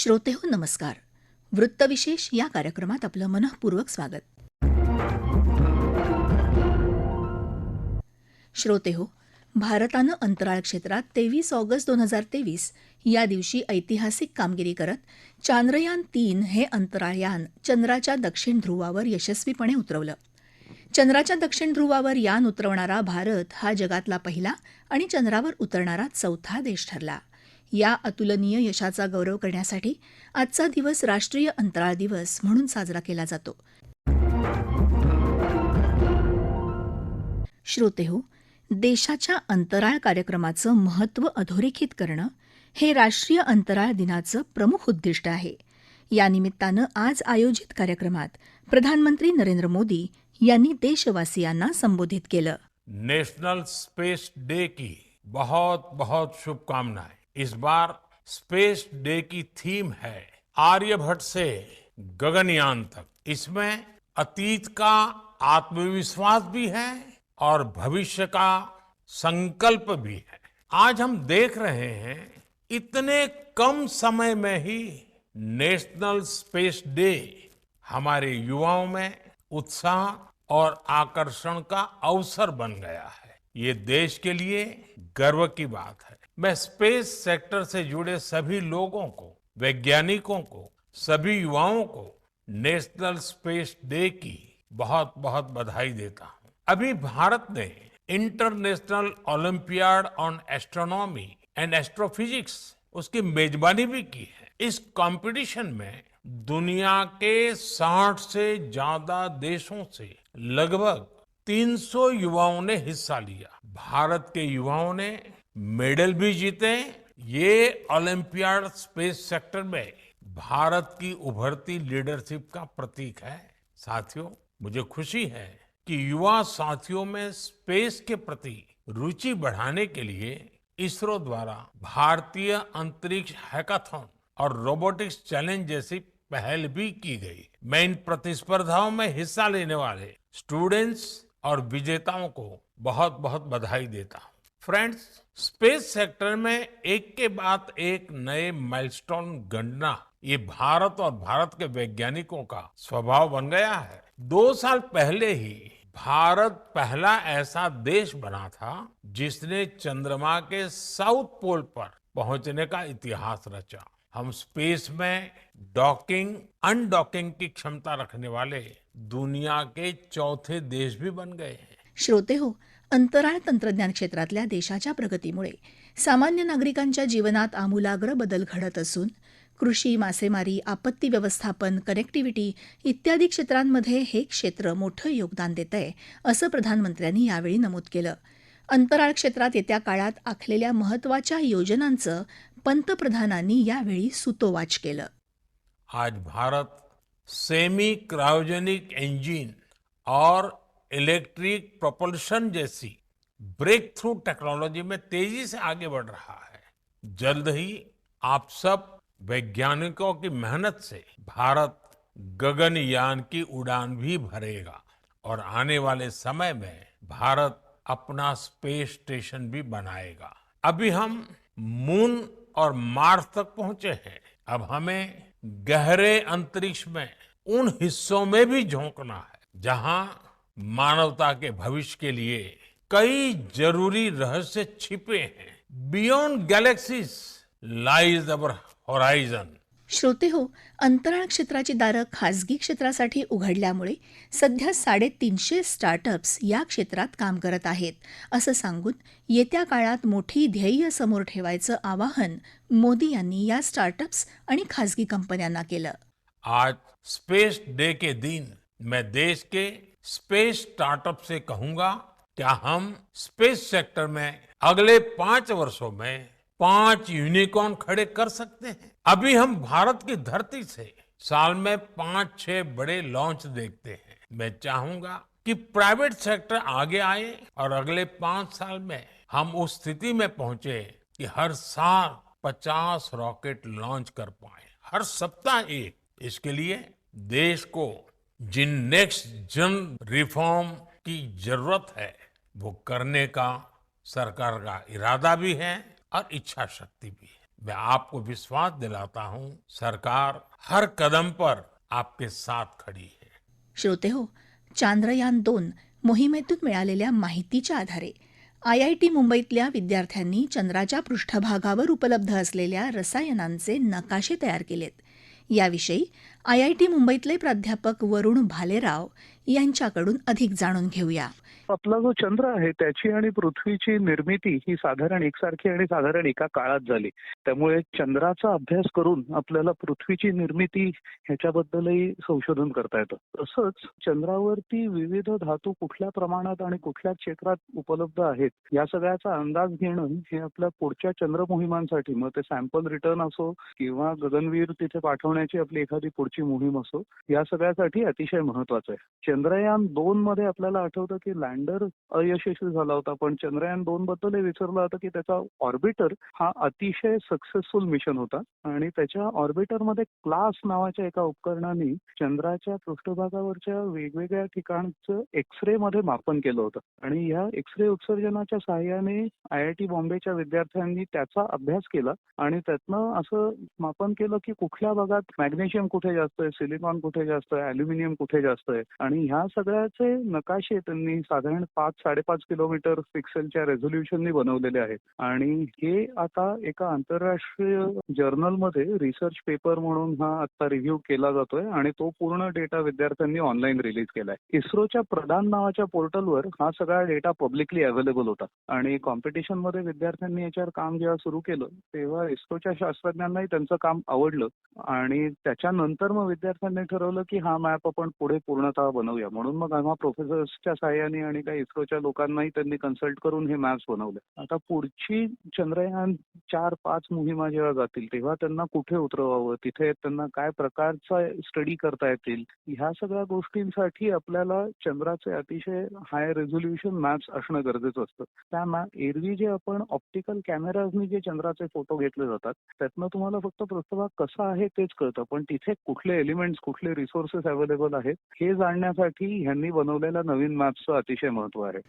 श्रोते हो नमस्कार. वृत्तविशेष या कार्यक्रमात आपलं मनःपूर्वक स्वागत. श्रोते हो भारतानं अंतराळ क्षेत्रात तेवीस ऑगस्ट दोन हजार तेवीस या दिवशी ऐतिहासिक कामगिरी करत चांद्रयान तीन हे अंतराळयान चंद्राच्या दक्षिण ध्रुवावर यशस्वीपणे उतरवलं. चंद्राच्या दक्षिण ध्रुवावर यान उतरवणारा भारत हा जगातला पहिला आणि चंद्रावर उतरणारा चौथा देश ठरला. या अतुलनीय यशाचा गौरव करण्यासाठी आजचा दिवस राष्ट्रीय अंतराळ दिवस म्हणून साजरा केला जातो. श्रोतेहो देशाच्या अंतराळ कार्यक्रमाचं महत्त्व अधोरेखित करणं हे राष्ट्रीय अंतराळ दिनाचं प्रमुख उद्दिष्ट आहे. या निमित्तानं आज आयोजित कार्यक्रमात प्रधानमंत्री नरेंद्र मोदी यांनी देशवासियांना संबोधित केलं. नेशनल स्पेस डे की बहुत बहुत शुभकामनाएं. इस बार स्पेस डे की थीम है आर्यभट्ट से गगनयान तक। इसमें अतीत का आत्मविश्वास भी है और भविष्य का संकल्प भी है। आज हम देख रहे हैं इतने कम समय में ही नेशनल स्पेस डे हमारे युवाओं में उत्साह और आकर्षण का अवसर बन गया है। ये देश के लिए गर्व की बात है। मैं स्पेस सेक्टर से जुड़े सभी लोगों को, वैज्ञानिकों को, सभी युवाओं को नेशनल स्पेस डे की बहुत बहुत बधाई देता हूँ। अभी भारत ने international olympiad on astronomy and astrophysics उसकी मेजबानी भी की है। इस कंपटीशन में दुनिया के 60 से ज़्यादा देशों से लगभग 300 युवाओं ने हिस्सा लिया। भारत के युवाओं ने मेडल भी जीते ये ओलंपियाड स्पेस सेक्टर में भारत की उभरती लीडरशिप का प्रतीक है। साथियों, मुझे खुशी है कि युवा साथियों में स्पेस के प्रति रुचि बढ़ाने के लिए इसरो द्वारा भारतीय अंतरिक्ष हैकाथन और रोबोटिक्स चैलेंज जैसी पहल भी की गई। मैं इन प्रतिस्पर्धाओं में हिस्सा लेने वाले स्टूडेंट्स और विजेताओं को बहुत बहुत बधाई देता हूँ। फ्रेंड्स, स्पेस सेक्टर में एक के बाद एक नए माइलस्टोन गणना ये भारत और भारत के वैज्ञानिकों का स्वभाव बन गया है। दो साल पहले ही भारत पहला ऐसा देश बना था जिसने चंद्रमा के साउथ पोल पर पहुँचने का इतिहास रचा। हम स्पेस में डॉकिंग, अनडॉकिंग की क्षमता रखने वाले दुनिया के चौथे देश भी बन गए हैं। श्रोते हो अंतराळ तंत्रज्ञान क्षेत्रातल्या देशाच्या प्रगतीमुळे सामान्य नागरिकांच्या जीवनात आमूलाग्र बदल घडत असून कृषी मासेमारी आपत्ती व्यवस्थापन कनेक्टिव्हिटी इत्यादी क्षेत्रांमध्ये हे क्षेत्र मोठं योगदान देत आहे असं प्रधानमंत्र्यांनी यावेळी नमूद केलं. अंतराळ क्षेत्रात येत्या काळात आखलेल्या महत्त्वाच्या योजनांचं पंतप्रधानांनी यावेळी सुतोवाच केलं. आज भारत सेमी क्रायोजेनिक इंजिन और इलेक्ट्रिक प्रोपल्शन जैसी ब्रेक थ्रू टेक्नोलॉजी में तेज़ी से आगे बढ़ रहा है। जल्द ही आप सब वैज्ञानिकों की मेहनत से भारत गगनयान की उड़ान भी भरेगा और आने वाले समय में भारत अपना स्पेस स्टेशन भी बनाएगा। अभी हम मून और मार्स तक पहुँचे हैं। अब हमें गहरे अंतरिक्ष में उन हिस्सों में भी झोंकना है, जहाँ मानवता के भविष्य के लिए कई जरूरी रहस्य छिपे हैं। Beyond galaxies lies our horizon श्रोते हो अंतराळ क्षेत्राची दारं खासगी क्षेत्रासाठी उघडल्यामुळे सध्या साडेतीनशे स्टार्टअप्स या क्षेत्रात काम करत आहेत असं सांगून येत्या काळात मोठी ध्येय समोर ठेवायचं आवाहन मोदी यांनी या स्टार्टअप्स आणि खासगी कंपन्यांना केलं. आज स्पेस डे के दिन मैं देश के स्पेस स्टार्टअप से कहूँगा, क्या हम स्पेस सेक्टर में अगले पाँच वर्षों में पाँच यूनिकॉर्न खड़े कर सकते हैं? अभी हम भारत की धरती से साल में पाँच छह बड़े लॉन्च देखते हैं। मैं चाहूँगा कि प्राइवेट सेक्टर आगे आए और अगले पाँच साल में हम उस स्थिति में पहुँचे कि हर साल पचास रॉकेट लॉन्च कर पाए। हर सप्ताह एक। इसके लिए देश को जिन नेक्स्ट जन रिफॉर्म की जरूरत है वो करने का सरकार का इरादा भी है और इच्छा शक्ति भी है। मैं आपको विश्वास दिलाता हूँ सरकार हर कदम पर आपके साथ खड़ी है। श्रोते हो चांद्रयान दोन मोहिमेतून मिळालेल्या माहितीच्या आधारे आय आय टी मुंबईतल्या विद्यार्थ्यांनी चंद्राच्या पृष्ठभागावर उपलब्ध असलेल्या रसायनांचे नकाशे तयार केलेत. याविषयी आय आय टी मुंबईतले प्राध्यापक वरुण भालेराव यांच्याकडून अधिक जाणून घेऊया. आपला जो चंद्र आहे त्याची आणि पृथ्वीची निर्मिती ही साधारण एकसारखी आणि साधारण एका काळात झाली. त्यामुळे चंद्राचा अभ्यास करून आपल्याला पृथ्वीची निर्मिती ह्याच्याबद्दलही संशोधन करता येतं. तसंच चंद्रावरती विविध धातू कुठल्या प्रमाणात आणि कुठल्या क्षेत्रात उपलब्ध आहेत या सगळ्याचा अंदाज घेणं हे आपल्या पुढच्या चंद्र मोहिमांसाठी मग ते सॅम्पल रिटर्न असो किंवा गगनवीर तिथे पाठवण्याची आपली एखादी पुढची मोहीम असो या सगळ्यासाठी अतिशय महत्वाचं आहे. चंद्रयान दोन मध्ये आपल्याला आठवतं की लँडर अयशस्वी झाला होता पण चंद्रयान दोन बद्दल हे विचारलं होतं की त्याचा ऑर्बिटर हा अतिशय सक्सेसफुल मिशन होता आणि त्याच्या ऑर्बिटरमध्ये क्लास नावाच्या एका उपकरणाने चंद्राच्या पृष्ठभागावरच्या वेगवेगळ्या ठिकाणचं एक्सरे मध्ये मापन केलं होतं. आणि या एक्सरे उत्सर्जनाच्या सहाय्याने आय आय टी बॉम्बेच्या विद्यार्थ्यांनी त्याचा अभ्यास केला आणि त्यातनं असं मापन केलं की कुठल्या भागात मॅग्नेशियम कुठे जास्त आहे सिलिकॉन कुठे जास्त आहे अल्युमिनियम कुठे जास्त आहे? आणि ह्या सगळ्याचे नकाशे त्यांनी साधारण पाच साडेपाच किलोमीटर पिक्सेलच्या रेझोल्युशननी बनवलेले आहेत. आणि हे आता एका आंतरराष्ट्रीय जर्नलमध्ये रिसर्च पेपर म्हणून हा आता रिव्ह्यू केला जातोय आणि तो पूर्ण डेटा विद्यार्थ्यांनी ऑनलाईन रिलीज केलाय. इस्रोच्या प्रधान नावाच्या पोर्टलवर हा सगळा डेटा पब्लिकली अवेलेबल होता. आणि कॉम्पिटिशनमध्ये विद्यार्थ्यांनी याच्यावर काम जेव्हा सुरू केलं तेव्हा इस्रोच्या शास्त्रज्ञांनाही त्यांचं काम आवडलं. आणि त्याच्यानंतर मग विद्यार्थ्यांनी ठरवलं की हा मॅप आपण पुढे पूर्णतः बनवूया. म्हणून मग आम्हा प्रोफेसर्सच्या सहाय्याने आणि काही इस्रोच्या लोकांनाही त्यांनी कन्सल्ट करून हे मॅप्स बनवले. आता पुढची चंद्रयान चार पाच मोहिमा जेव्हा जातील तेव्हा त्यांना कुठे उतरवावं? तिथे त्यांना काय प्रकारचा स्टडी करता येतील? ह्या सगळ्या गोष्टींसाठी आपल्याला चंद्राचे अतिशय हाय रेझोल्युशन मॅप्स असणं गरजेचं असतं. त्या मॅप एरवी जे आपण ऑप्टिकल कॅमेराजनी जे चंद्राचे फोटो घेतले जातात त्यातनं तुम्हाला फक्त पृष्ठभाग कसा आहे तेच कळतं. पण तिथे कुठले एलिमेंट्स कुठले रिसोर्सेस अवेलेबल आहेत हे जाणण्यासाठी ह्यांनी बनवलेल्या नवीन मॅप्सचं अतिशय महत्त्व आहे.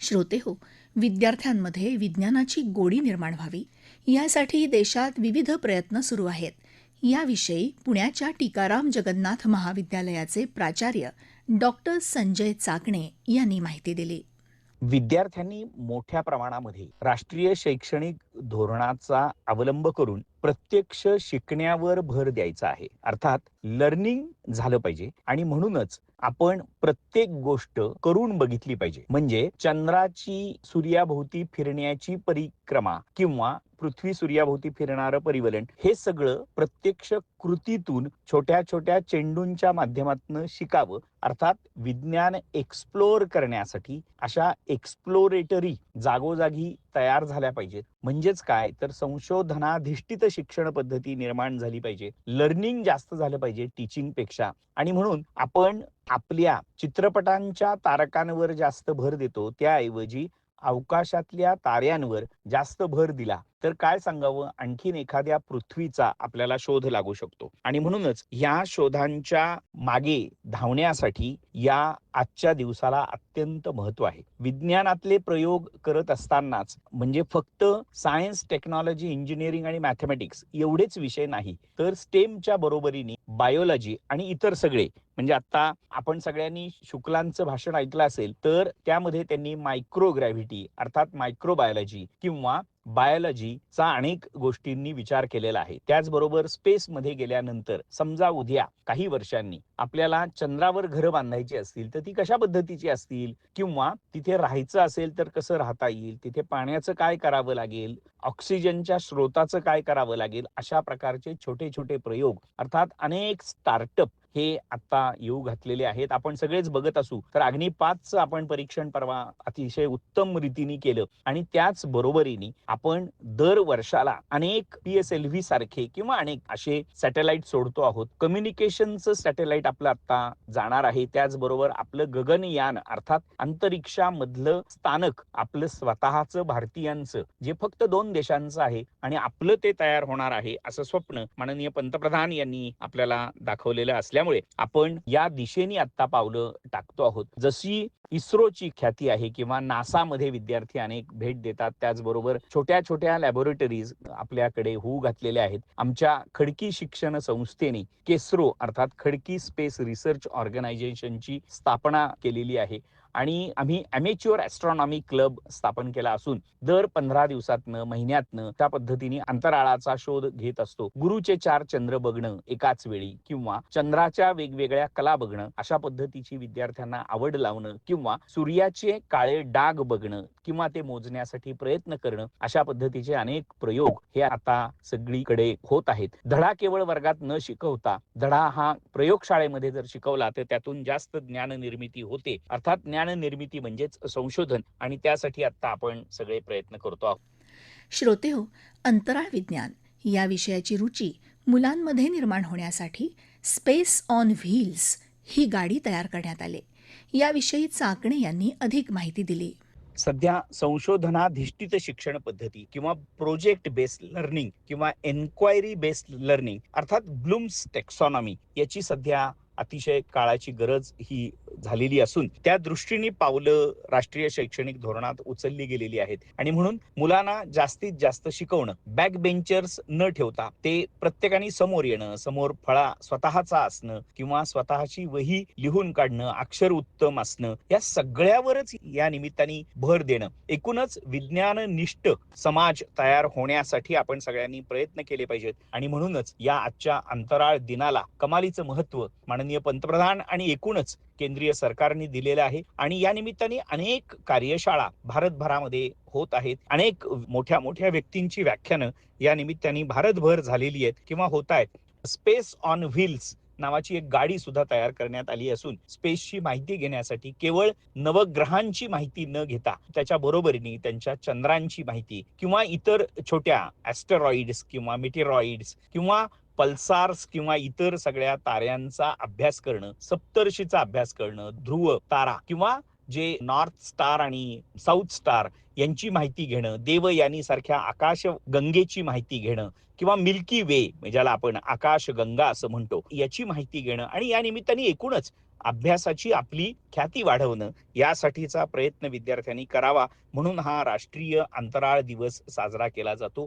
श्रोते हो विद्यार्थ्यांमध्ये विज्ञानाची गोडी निर्माण व्हावी यासाठी देशात विविध प्रयत्न सुरू आहेत. याविषयी पुण्याच्या टीकाराम जगन्नाथ महाविद्यालयाचे प्राचार्य डॉक्टर संजय चाकणे यांनी माहिती दिली. विद्यार्थ्यांनी मोठ्या प्रमाणामध्ये राष्ट्रीय शैक्षणिक धोरणाचा अवलंब करून प्रत्यक्ष शिकण्यावर भर द्यायचा आहे. अर्थात लर्निंग झालं पाहिजे आणि म्हणूनच आपण प्रत्येक गोष्ट करून बघितली पाहिजे. म्हणजे चंद्राची सूर्याभोवती फिरण्याची परिक्रमा किंवा पृथ्वी सूर्याभोवती फिरणारं परिवलन. हे सगळं प्रत्यक्ष कृतीतून छोट्या छोट्या चेंडूंच्या माध्यमातून शिकावं. अर्थात विज्ञान एक्सप्लोर करण्यासाठी अशा एक्सप्लोरेटरी जागोजागी तयार झाल्या पाहिजेत. म्हणजेच काय? तर संशोधनाधिष्ठित शिक्षण पद्धती निर्माण झाली पाहिजे. लर्निंग जास्त झालं पाहिजे टीचिंगपेक्षा आणि म्हणून आपण आपल्या चित्रपटांच्या तारकांवर जास्त भर देतो. त्याऐवजी अवकाशातल्या ताऱ्यांवर जास्त भर दिला. तर काय सांगावं? आणखीन एखाद्या पृथ्वीचा आपल्याला शोध लागू शकतो. आणि म्हणूनच या शोधांच्या मागे धावण्यासाठी या आजच्या दिवसाला अत्यंत महत्त्व आहे. विज्ञानातले प्रयोग करत असतानाच म्हणजे फक्त सायन्स टेक्नॉलॉजी इंजिनिअरिंग आणि मॅथमॅटिक्स एवढेच विषय नाही तर स्टेमच्या बरोबरीने बायोलॉजी आणि इतर सगळे म्हणजे आता आपण सगळ्यांनी शुक्लांचं भाषण ऐकलं असेल तर त्यामध्ये त्यांनी मायक्रोग्रॅव्हिटी अर्थात मायक्रोबायोलॉजी किंवा बायोलॉजीचा अनेक गोष्टींनी विचार केलेला आहे. त्याचबरोबर स्पेसमध्ये गेल्यानंतर समजा उद्या काही वर्षांनी आपल्याला चंद्रावर घरं बांधायची असतील तर ती कशा पद्धतीची असतील? किंवा तिथे राहायचं असेल तर कसं राहता येईल? तिथे पाण्याचं काय करावं लागेल? ऑक्सिजनच्या स्रोताचं काय करावं लागेल? अशा प्रकारचे छोटे छोटे प्रयोग अर्थात अनेक स्टार्टअप हे आता येऊ घातलेले आहेत. आपण सगळेच बघत असू. तर अग्नी पाचचं आपण परीक्षण परवा अतिशय उत्तम रीतीने केलं. आणि त्याच बरोबरीने आपण दर वर्षाला अनेक पी एस एल व्ही सारखे किंवा अनेक असे सॅटेलाइट सोडतो आहोत. कम्युनिकेशनचं सॅटेलाइट आपलं आता जाणार आहे. त्याचबरोबर आपलं गगनयान अर्थात अंतरिक्षामधलं स्थानक आपलं स्वतःचं भारतीयांचं जे फक्त दोन देशांचं आहे आणि आपलं ते तयार होणार आहे असं स्वप्न माननीय पंतप्रधान यांनी आपल्याला दाखवलेलं असल्या असल्यामुळे आपण या दिशेने आत्ता पावलं टाकतो आहोत. जशी इस्रोची ख्याती आहे किंवा नासामध्ये विद्यार्थी अनेक भेट देतात त्याचबरोबर छोट्या छोट्या लॅबोरेटरीज आपल्याकडे होऊ घातलेल्या आहेत. आमच्या खडकी शिक्षण संस्थेने केस्रो अर्थात खडकी स्पेस रिसर्च ऑर्गनायझेशनची स्थापना केलेली आहे. आणि आम्ही अमेच्युअर ॲस्ट्रॉनॉमी क्लब स्थापन केला असून दर पंधरा दिवसातनं महिन्यातनं त्या पद्धतीने अंतराळाचा शोध घेत असतो. गुरुचे चार चंद्र बघणं एकाच वेळी किंवा चंद्राच्या वेगवेगळ्या कला बघणं अशा पद्धतीची विद्यार्थ्यांना आवड लावणं किंवा सूर्याचे काळे डाग बघणं किंवा ते मोजण्यासाठी प्रयत्न करणं अशा पद्धतीचे अनेक प्रयोग हे आता सगळीकडे होत आहेत. धडा केवळ वर्गात न शिकवता धडा हा प्रयोगशाळेमध्ये जर शिकवला तर त्यातून जास्त ज्ञान निर्मिती होते. अर्थात ज्ञान निर्मिती म्हणजेच संशोधन आणि त्यासाठी आता आपण सगळे प्रयत्न करतो आहोत. श्रोतेहो अंतराळ विज्ञान या विषयाची रुची मुलांमध्ये निर्माण होण्यासाठी स्पेस ऑन व्हील्स ही गाडी तयार करण्यात आली. याविषयी चाकणे यांनी अधिक माहिती दिली. सध्या संशोधनाधिष्ठित शिक्षण पद्धती किंवा प्रोजेक्ट बेस्ड लर्निंग किंवा एन्क्वायरी बेस्ड लर्निंग अर्थात ब्लूम्स टेक्सॉनॉमी याची सध्या अतिशय काळाची गरज ही झालेली असून त्या दृष्टीने पावलं राष्ट्रीय शैक्षणिक धोरणात उचलली गेलेली आहेत. आणि म्हणून मुलांना जास्तीत जास्त शिकवणं बॅक बेंचर्स न ठेवता ते प्रत्येकाने समोर येणं समोर फळा स्वतःचा असणं किंवा स्वतःची वही लिहून काढणं अक्षर उत्तम असणं या सगळ्यावरच या निमित्ताने भर देणं. एकूणच विज्ञाननिष्ठ समाज तयार होण्यासाठी आपण सगळ्यांनी प्रयत्न केले पाहिजेत. आणि म्हणूनच या आजच्या अंतराळ दिनाला कमालीचं महत्त्व माननीय पंतप्रधान आणि एकूणच केंद्रीय सरकारने दिलेलं आहे. आणि या निमित्ताने अनेक कार्यशाळा भारतभरामध्ये होत आहेत. अनेक मोठ्या मोठ्या व्यक्तींची व्याख्यानं या निमित्ताने भारतभर झालेली आहेत किंवा होत आहेत. स्पेस ऑन व्हील्स नावाची एक गाडी सुद्धा तयार करण्यात आली असून स्पेसची माहिती घेण्यासाठी केवळ नवग्रहांची माहिती न घेता त्याच्या बरोबरीने त्यांच्या चंद्रांची माहिती किंवा इतर छोट्या ऍस्टरॉइड्स किंवा मिटेरॉइड्स किंवा पल्सार्स किंवा इतर सगळ्या ताऱ्यांचा अभ्यास करणं सप्तर्षीचा अभ्यास करणं ध्रुव तारा किंवा जे नॉर्थ स्टार आणि साऊथ स्टार यांची माहिती घेणं देवयानी सारख्या आकाश गंगेची माहिती घेणं किंवा मिल्की वे ज्याला आपण आकाश गंगा असं म्हणतो याची माहिती घेणं आणि या निमित्ताने एकूणच अभ्यासाची आपली ख्याती वाढवणं यासाठीचा प्रयत्न विद्यार्थ्यांनी करावा म्हणून हा राष्ट्रीय अंतराळ दिवस साजरा केला जातो.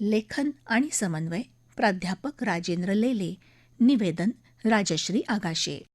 लेखन आणि समन्वय प्राध्यापक राजेंद्र लेले. निवेदन राजश्री आगाशे.